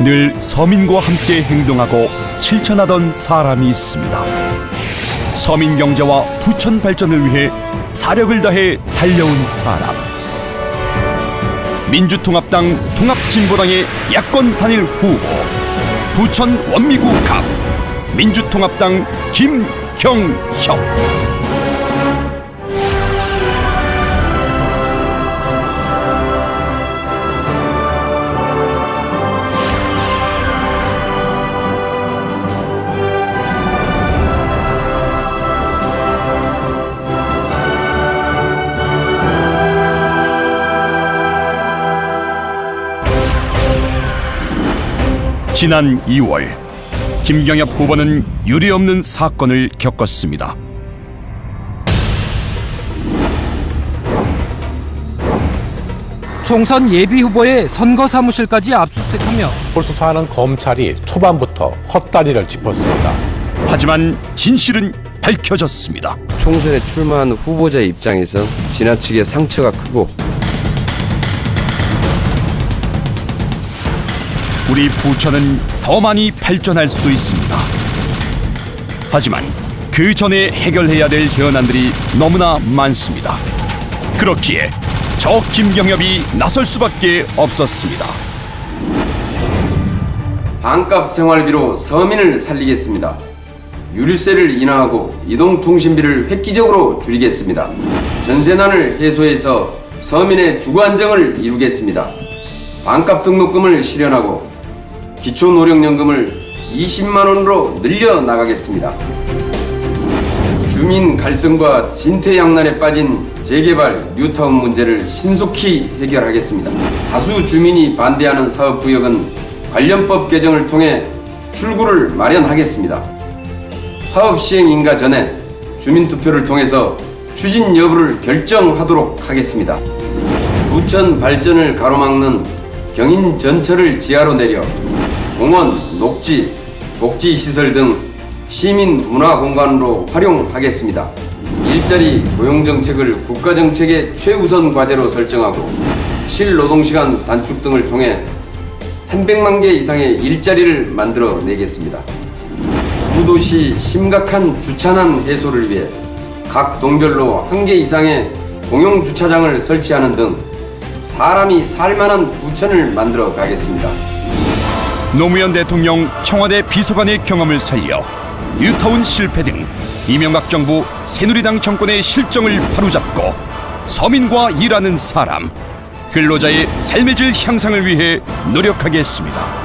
늘 서민과 함께 행동하고 실천하던 사람이 있습니다. 서민 경제와 부천 발전을 위해 사력을 다해 달려온 사람. 민주통합당 통합진보당의 야권 단일 후보 부천 원미구 갑 민주통합당 김경협. 지난 2월 김경엽 후보는 유례 없는 사건을 겪었습니다. 총선 예비 후보의 선거 사무실까지 압수수색하며 수사하는 검찰이 초반부터 헛다리를 짚었습니다. 하지만 진실은 밝혀졌습니다. 총선에 출마한 후보자의 입장에서 지나치게 상처가 크고 우리 부천은 더 많이 발전할 수 있습니다. 하지만 그 전에 해결해야 될 현안들이 너무나 많습니다. 그렇기에 저 김경엽이 나설 수밖에 없었습니다. 반값 생활비로 서민을 살리겠습니다. 유류세를 인하하고 이동통신비를 획기적으로 줄이겠습니다. 전세난을 해소해서 서민의 주거 안정을 이루겠습니다. 반값 등록금을 실현하고 기초노령연금을 20만 원으로 늘려 나가겠습니다. 주민 갈등과 진퇴양난에 빠진 재개발 뉴타운 문제를 신속히 해결하겠습니다. 다수 주민이 반대하는 사업 구역은 관련법 개정을 통해 출구를 마련하겠습니다. 사업 시행 인가 전에 주민 투표를 통해서 추진 여부를 결정하도록 하겠습니다. 부천 발전을 가로막는 경인 전철을 지하로 내려 공원, 녹지, 복지 시설 등 시민 문화 공간으로 활용하겠습니다. 일자리 고용 정책을 국가 정책의 최우선 과제로 설정하고 실노동 시간 단축 등을 통해 300만 개 이상의 일자리를 만들어 내겠습니다. 구도시 심각한 주차난 해소를 위해 각 동별로 한 개 이상의 공용 주차장을 설치하는 등 사람이 살만한 부천을 만들어 가겠습니다. 노무현 대통령 청와대 비서관의 경험을 살려 뉴타운 실패 등 이명박 정부 새누리당 정권의 실정을 바로잡고 서민과 일하는 사람 근로자의 삶의 질 향상을 위해 노력하겠습니다.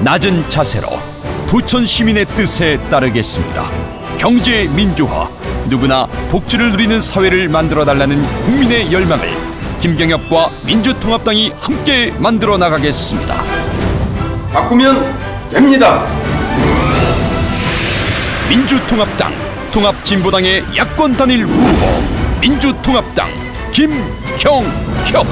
낮은 자세로 부천 시민의 뜻에 따르겠습니다. 경제 민주화, 누구나 복지를 누리는 사회를 만들어 달라는 국민의 열망을 김경엽과 민주통합당이 함께 만들어 나가겠습니다. 바꾸면 됩니다. 민주통합당 통합진보당의 야권 단일 후보 민주통합당 김경협